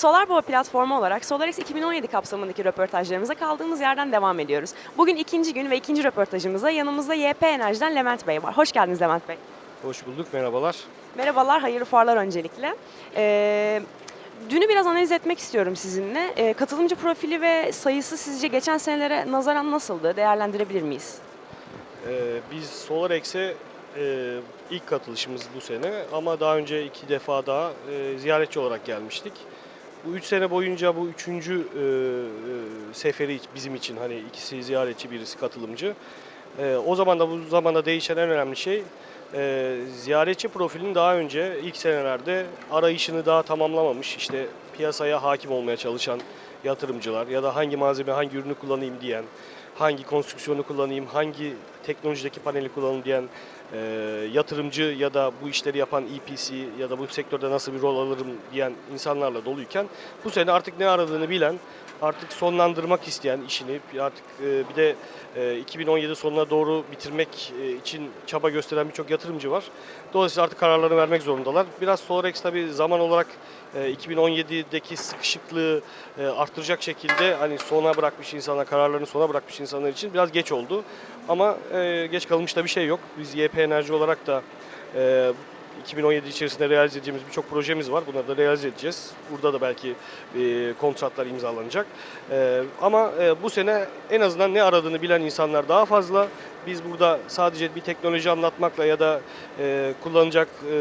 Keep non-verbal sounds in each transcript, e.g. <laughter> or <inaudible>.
Solar Baba platformu olarak SolarX 2017 kapsamındaki röportajlarımıza kaldığımız yerden devam ediyoruz. Bugün ikinci gün ve ikinci röportajımızda yanımızda YP Enerji'den Levent Bey var. Hoş geldiniz Levent Bey. Hoş bulduk, merhabalar. Merhabalar, hayırlı fuarlar öncelikle. Ee, dünü biraz analiz etmek istiyorum sizinle. Ee, katılımcı profili ve sayısı sizce geçen senelere nazaran nasıldı? Değerlendirebilir miyiz? Ee, biz SolarX'e e, ilk katılışımız bu sene ama daha önce iki defa daha e, ziyaretçi olarak gelmiştik. Bu üç sene boyunca bu üçüncü e, e, seferi bizim için hani ikisi ziyaretçi birisi katılımcı. E, o zaman da bu zamanda değişen en önemli şey e, ziyaretçi profilinin daha önce ilk senelerde arayışını daha tamamlamamış işte piyasaya hakim olmaya çalışan yatırımcılar ya da hangi malzeme hangi ürünü kullanayım diyen hangi konstrüksiyonu kullanayım, hangi teknolojideki paneli kullanayım diyen e, yatırımcı ya da bu işleri yapan EPC ya da bu sektörde nasıl bir rol alırım diyen insanlarla doluyken bu sene artık ne aradığını bilen, artık sonlandırmak isteyen işini artık e, bir de e, 2017 sonuna doğru bitirmek e, için çaba gösteren birçok yatırımcı var. Dolayısıyla artık kararlarını vermek zorundalar. Biraz SolarX tabii zaman olarak e, 2017'deki sıkışıklığı e, arttıracak şekilde hani sona bırakmış insanlar, kararlarını sona bırakmış insanlar için biraz geç oldu. Ama e, geç kalmış da bir şey yok. Biz YP Enerji olarak da e, 2017 içerisinde realize edeceğimiz birçok projemiz var. Bunları da realize edeceğiz. Burada da belki e, kontratlar imzalanacak. E, ama e, bu sene en azından ne aradığını bilen insanlar daha fazla. Biz burada sadece bir teknoloji anlatmakla ya da e, kullanacak e,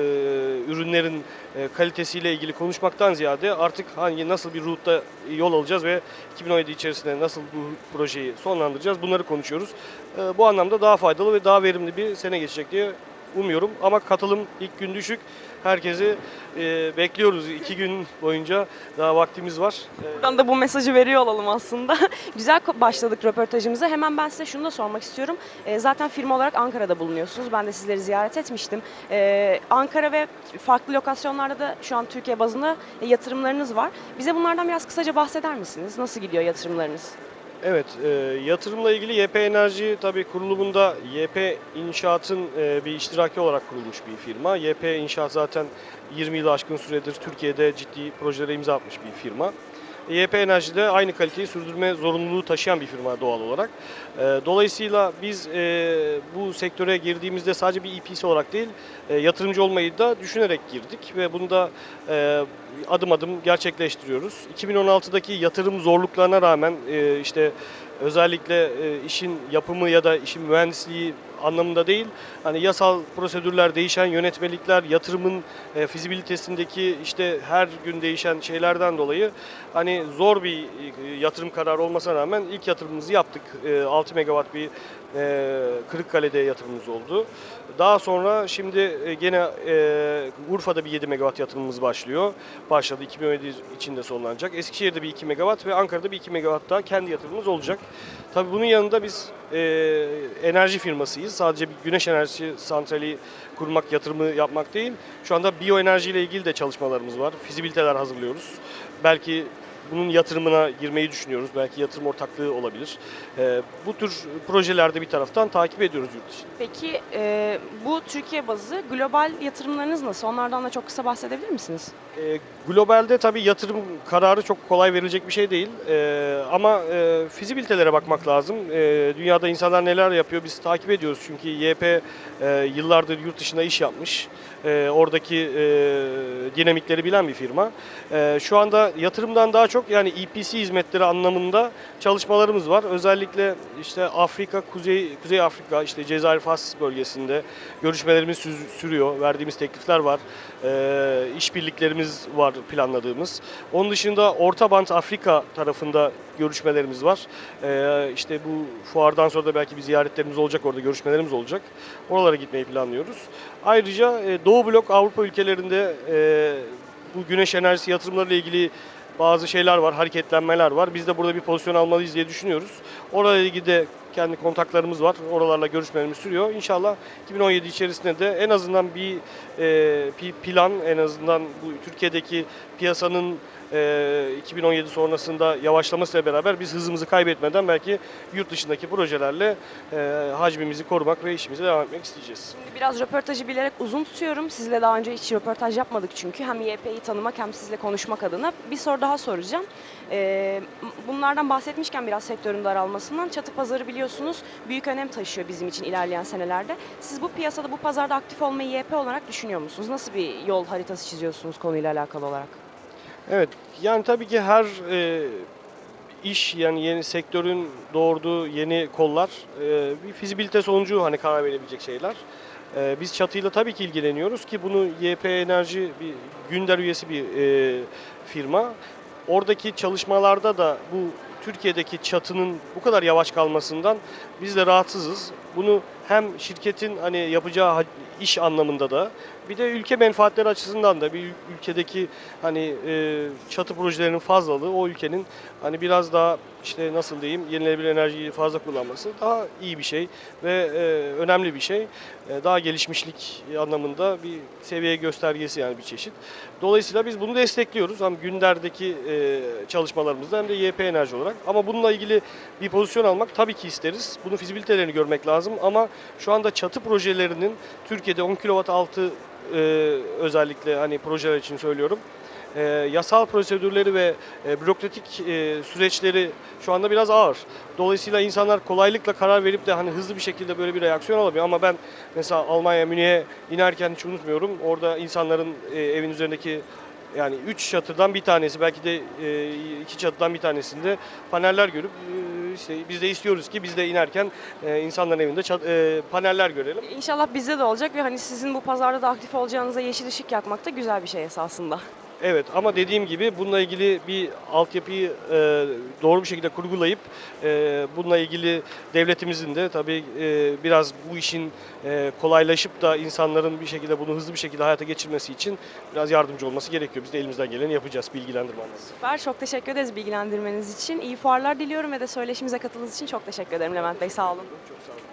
ürünlerin e, kalitesiyle ilgili konuşmaktan ziyade artık hangi nasıl bir root'ta yol alacağız ve 2017 içerisinde nasıl bu projeyi sonlandıracağız bunları konuşuyoruz. E, bu anlamda daha faydalı ve daha verimli bir sene geçecek diye umuyorum. Ama katılım ilk gün düşük. Herkesi e, bekliyoruz. iki gün boyunca daha vaktimiz var. E, Buradan da bu mesajı veriyor olalım aslında. <laughs> Güzel başladık röportajımıza. Hemen ben size şunu da sormak istiyorum. Ee, zaten firma olarak Ankara'da bulunuyorsunuz. Ben de sizleri ziyaret etmiştim. Ee, Ankara ve farklı lokasyonlarda da şu an Türkiye bazında e, yatırımlarınız var. Bize bunlardan biraz kısaca bahseder misiniz? Nasıl gidiyor yatırımlarınız? Evet, e, yatırımla ilgili YP Enerji tabii kurulumunda YP İnşaat'ın e, bir iştiraki olarak kurulmuş bir firma. YP İnşaat zaten 20 yılı aşkın süredir Türkiye'de ciddi projelere imza atmış bir firma. YP Enerji de aynı kaliteyi sürdürme zorunluluğu taşıyan bir firma doğal olarak. E, Dolayısıyla biz e, bu sektöre girdiğimizde sadece bir EPC olarak değil, e, yatırımcı olmayı da düşünerek girdik ve bunu da e, adım adım gerçekleştiriyoruz. 2016'daki yatırım zorluklarına rağmen e, işte özellikle e, işin yapımı ya da işin mühendisliği anlamında değil, hani yasal prosedürler değişen yönetmelikler, yatırımın e, fizibilitesindeki işte her gün değişen şeylerden dolayı hani zor bir e, yatırım kararı olmasına rağmen ilk yatırımımızı yaptık. E, 6 megawatt bir e, Kırıkkale'de yatırımımız oldu. Daha sonra şimdi gene Urfa'da bir 7 megawatt yatırımımız başlıyor. Başladı 2017 içinde sonlanacak. Eskişehir'de bir 2 megawatt ve Ankara'da bir 2 megawatt daha kendi yatırımımız olacak. Tabii bunun yanında biz e, enerji firmasıyız. Sadece bir güneş enerjisi santrali kurmak, yatırımı yapmak değil. Şu anda biyoenerji ile ilgili de çalışmalarımız var. Fizibiliteler hazırlıyoruz. Belki bunun yatırımına girmeyi düşünüyoruz. Belki yatırım ortaklığı olabilir. E, bu tür projelerde bir taraftan takip ediyoruz yurt dışında. Peki e, bu Türkiye bazı global yatırımlarınız nasıl? Onlardan da çok kısa bahsedebilir misiniz? E, globalde tabii yatırım kararı çok kolay verilecek bir şey değil. E, ama e, fizibilitelere bakmak lazım. E, dünyada insanlar neler yapıyor biz takip ediyoruz. Çünkü YP e, yıllardır yurt dışında iş yapmış. E, oradaki e, dinamikleri bilen bir firma. E, şu anda yatırımdan daha çok yani EPC hizmetleri anlamında çalışmalarımız var. Özellikle işte Afrika, Kuzey Kuzey Afrika, işte Cezayir Fas bölgesinde görüşmelerimiz sü- sürüyor. Verdiğimiz teklifler var. E, işbirliklerimiz var planladığımız. Onun dışında Orta Bant Afrika tarafında görüşmelerimiz var. E, işte bu fuardan sonra da belki bir ziyaretlerimiz olacak orada görüşmelerimiz olacak. Oralara gitmeyi planlıyoruz. Ayrıca e, Doğu Blok Avrupa ülkelerinde e, bu güneş enerjisi yatırımları ile ilgili bazı şeyler var, hareketlenmeler var. Biz de burada bir pozisyon almalıyız diye düşünüyoruz. Orayla ilgili de Kendi kontaklarımız var. Oralarla görüşmelerimiz sürüyor. İnşallah 2017 içerisinde de en azından bir e, plan en azından bu Türkiye'deki piyasanın e, 2017 sonrasında yavaşlamasıyla beraber biz hızımızı kaybetmeden belki yurt dışındaki projelerle e, hacmimizi korumak ve işimize devam etmek isteyeceğiz. Şimdi biraz röportajı bilerek uzun tutuyorum. Sizle daha önce hiç röportaj yapmadık çünkü. Hem YP'yi tanımak hem sizle konuşmak adına. Bir soru daha soracağım. Ee, bunlardan bahsetmişken biraz sektörün daralmasından çatı pazarı biliyorsunuz büyük önem taşıyor bizim için ilerleyen senelerde. Siz bu piyasada bu pazarda aktif olmayı YP olarak düşünüyor musunuz? Nasıl bir yol haritası çiziyorsunuz konuyla alakalı olarak? Evet, yani tabii ki her e, iş yani yeni sektörün doğurduğu yeni kollar e, bir fizibilite sonucu hani karar verebilecek şeyler. E, biz çatıyla tabii ki ilgileniyoruz ki bunu YP Enerji bir Günder üyesi bir e, firma. Oradaki çalışmalarda da bu Türkiye'deki çatının bu kadar yavaş kalmasından biz de rahatsızız. Bunu hem şirketin hani yapacağı iş anlamında da bir de ülke menfaatleri açısından da bir ül- ülkedeki hani e, çatı projelerinin fazlalığı o ülkenin hani biraz daha işte nasıl diyeyim yenilenebilir enerjiyi fazla kullanması daha iyi bir şey ve e, önemli bir şey. E, daha gelişmişlik anlamında bir seviye göstergesi yani bir çeşit. Dolayısıyla biz bunu destekliyoruz hem Günder'deki e, çalışmalarımızda hem de YP Enerji olarak. Ama bununla ilgili bir pozisyon almak tabii ki isteriz. Bunun fizibilitelerini görmek lazım ama şu anda çatı projelerinin Türkiye'de 10 kW altı e, özellikle hani projeler için söylüyorum. E, yasal prosedürleri ve e, bürokratik e, süreçleri şu anda biraz ağır. Dolayısıyla insanlar kolaylıkla karar verip de hani hızlı bir şekilde böyle bir reaksiyon alamıyor. Ama ben mesela Almanya Münih'e inerken hiç unutmuyorum. Orada insanların e, evin üzerindeki yani üç çatıdan bir tanesi belki de e, iki çatıdan bir tanesinde paneller görüp e, işte biz de istiyoruz ki biz de inerken e, insanların evinde çat- e, paneller görelim. İnşallah bizde de olacak ve hani sizin bu pazarda da aktif olacağınıza yeşil ışık yakmak da güzel bir şey esasında. Evet ama dediğim gibi bununla ilgili bir altyapıyı e, doğru bir şekilde kurgulayıp e, bununla ilgili devletimizin de tabii e, biraz bu işin e, kolaylaşıp da insanların bir şekilde bunu hızlı bir şekilde hayata geçirmesi için biraz yardımcı olması gerekiyor. Biz de elimizden geleni yapacağız bilgilendirme anlamında. Süper, çok teşekkür ederiz bilgilendirmeniz için. İyi fuarlar diliyorum ve de söyleşimize katıldığınız için çok teşekkür ederim Levent Bey, sağ olun. Çok sağ olun.